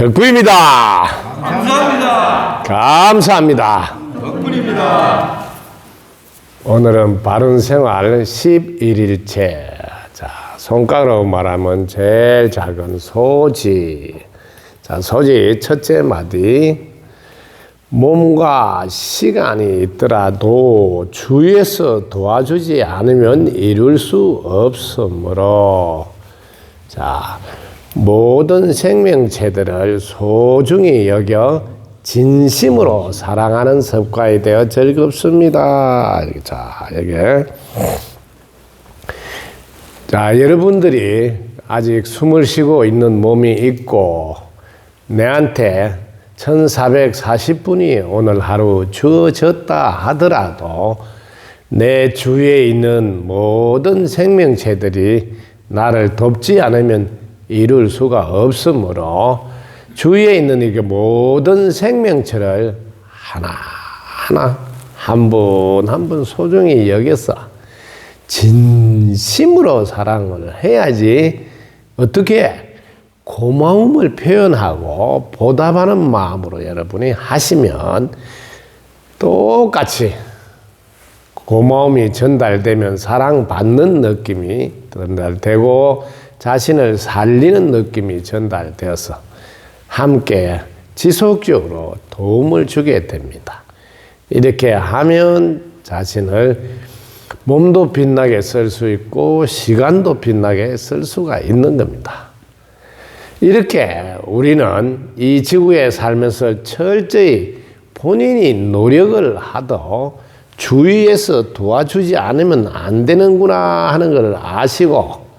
덕구입니다. 감사합니다. 감사합니다. 덕분입니다. 오늘은 바른 생활 11일째. 자, 손가락으로 말하면 제일 작은 소지. 자, 소지 첫째 마디. 몸과 시간이 있더라도 주위에서 도와주지 않으면 이룰 수 없으므로. 자, 모든 생명체들을 소중히 여겨 진심으로 사랑하는 습관이 되어 즐겁습니다. 자, 여기. 자, 여러분들이 아직 숨을 쉬고 있는 몸이 있고, 내한테 1440분이 오늘 하루 주어졌다 하더라도, 내 주위에 있는 모든 생명체들이 나를 돕지 않으면 이룰 수가 없으므로, 주위에 있는 이 모든 생명체를 하나하나 한 분 한 분 소중히 여겨서 진심으로 사랑을 해야지 어떻게 고마움을 표현하고 보답하는 마음으로 여러분이 하시면 똑같이 고마움이 전달되면 사랑받는 느낌이 전달되고 자신을 살리는 느낌이 전달되어서 함께 지속적으로 도움을 주게 됩니다. 이렇게 하면 자신을 몸도 빛나게 쓸 수 있고 시간도 빛나게 쓸 수가 있는 겁니다. 이렇게 우리는 이 지구에 살면서 철저히 본인이 노력을 하도 주위에서 도와주지 않으면 안 되는구나 하는 것을 아시고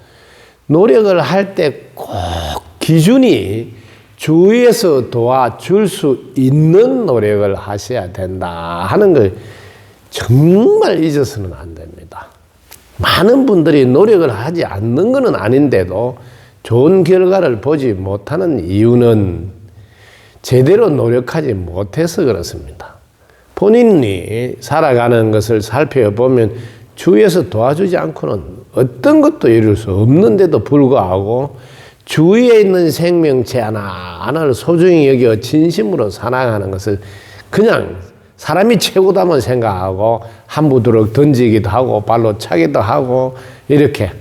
노력을 할 때 꼭 기준이 주위에서 도와줄 수 있는 노력을 하셔야 된다 하는 걸 정말 잊어서는 안 됩니다. 많은 분들이 노력을 하지 않는 것은 아닌데도 좋은 결과를 보지 못하는 이유는 제대로 노력하지 못해서 그렇습니다. 본인이 살아가는 것을 살펴보면 주위에서 도와주지 않고는 어떤 것도 이룰 수 없는데도 불구하고 주위에 있는 생명체 하나 하나를 소중히 여겨 진심으로 사랑하는 것을 그냥 사람이 최고다만 생각하고 한부두럭 던지기도 하고 발로 차기도 하고 이렇게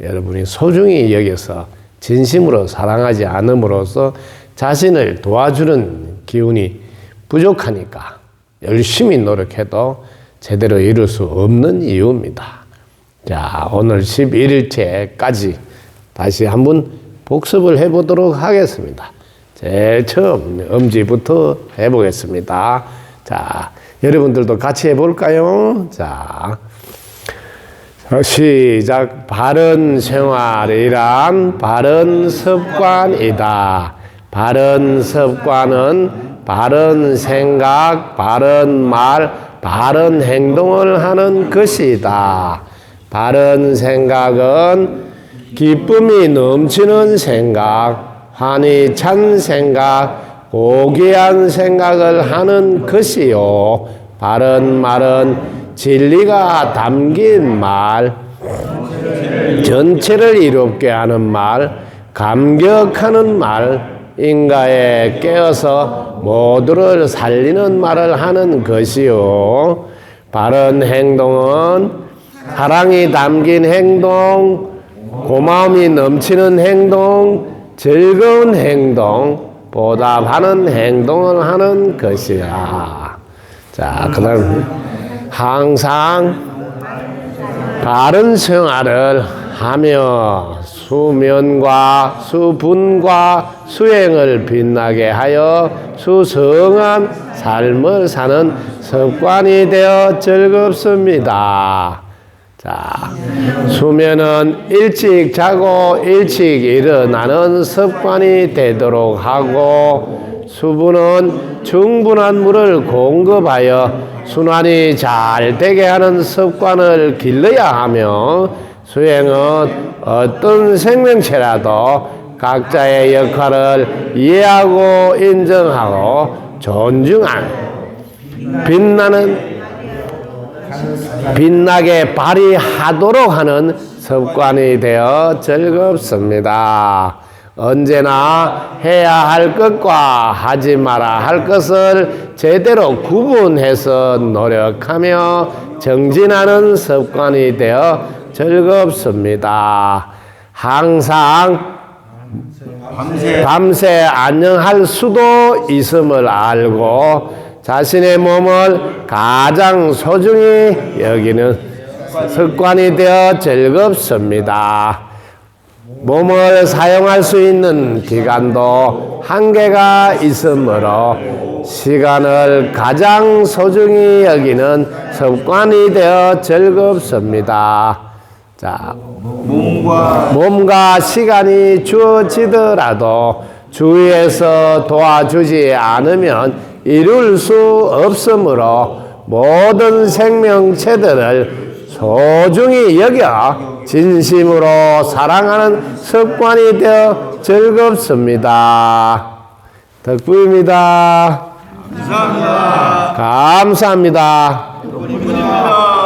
여러분이 소중히 여겨서 진심으로 사랑하지 않음으로써 자신을 도와주는 기운이 부족하니까 열심히 노력해도 제대로 이룰 수 없는 이유입니다. 자, 오늘 11일째까지 다시 한번 복습을 해보도록 하겠습니다. 제일 처음 엄지부터 해보겠습니다. 자, 여러분들도 같이 해볼까요? 자, 시작. 바른 생활이란 바른 습관이다. 바른 습관은 바른 생각, 바른 말, 바른 행동을 하는 것이다. 바른 생각은 기쁨이 넘치는 생각, 환희 찬 생각, 고귀한 생각을 하는 것이요. 바른 말은 진리가 담긴 말, 전체를 이롭게 하는 말, 감격하는 말, 인가에 깨어서 모두를 살리는 말을 하는 것이요. 바른 행동은 사랑이 담긴 행동, 고마움이 넘치는 행동, 즐거운 행동, 보답하는 행동을 하는 것이야. 자, 그 다음, 항상 바른 생활을 하며 수면과 수분과 수행을 빛나게 하여 수성한 삶을 사는 습관이 되어 즐겁습니다. 자, 수면은 일찍 자고 일찍 일어나는 습관이 되도록 하고 수분은 충분한 물을 공급하여 순환이 잘 되게 하는 습관을 길러야 하며 수행은 어떤 생명체라도 각자의 역할을 이해하고 인정하고 존중한 빛나는 빛나게 발휘하도록 하는 습관이 되어 즐겁습니다. 언제나 해야 할 것과 하지 마라 할 것을 제대로 구분해서 노력하며 정진하는 습관이 되어 즐겁습니다. 항상 밤새 안녕할 수도 있음을 알고 자신의 몸을 가장 소중히 여기는 습관이 되어 즐겁습니다. 몸을 사용할 수 있는 기간도 한계가 있으므로 시간을 가장 소중히 여기는 습관이 되어 즐겁습니다. 자, 몸과 몸과 시간이 주어지더라도 주위에서 도와주지 않으면 이룰 수 없으므로 모든 생명체들을 소중히 여겨 진심으로 사랑하는 습관이 되어 즐겁습니다. 덕부입니다. 감사합니다. 감사합니다. 본입니다.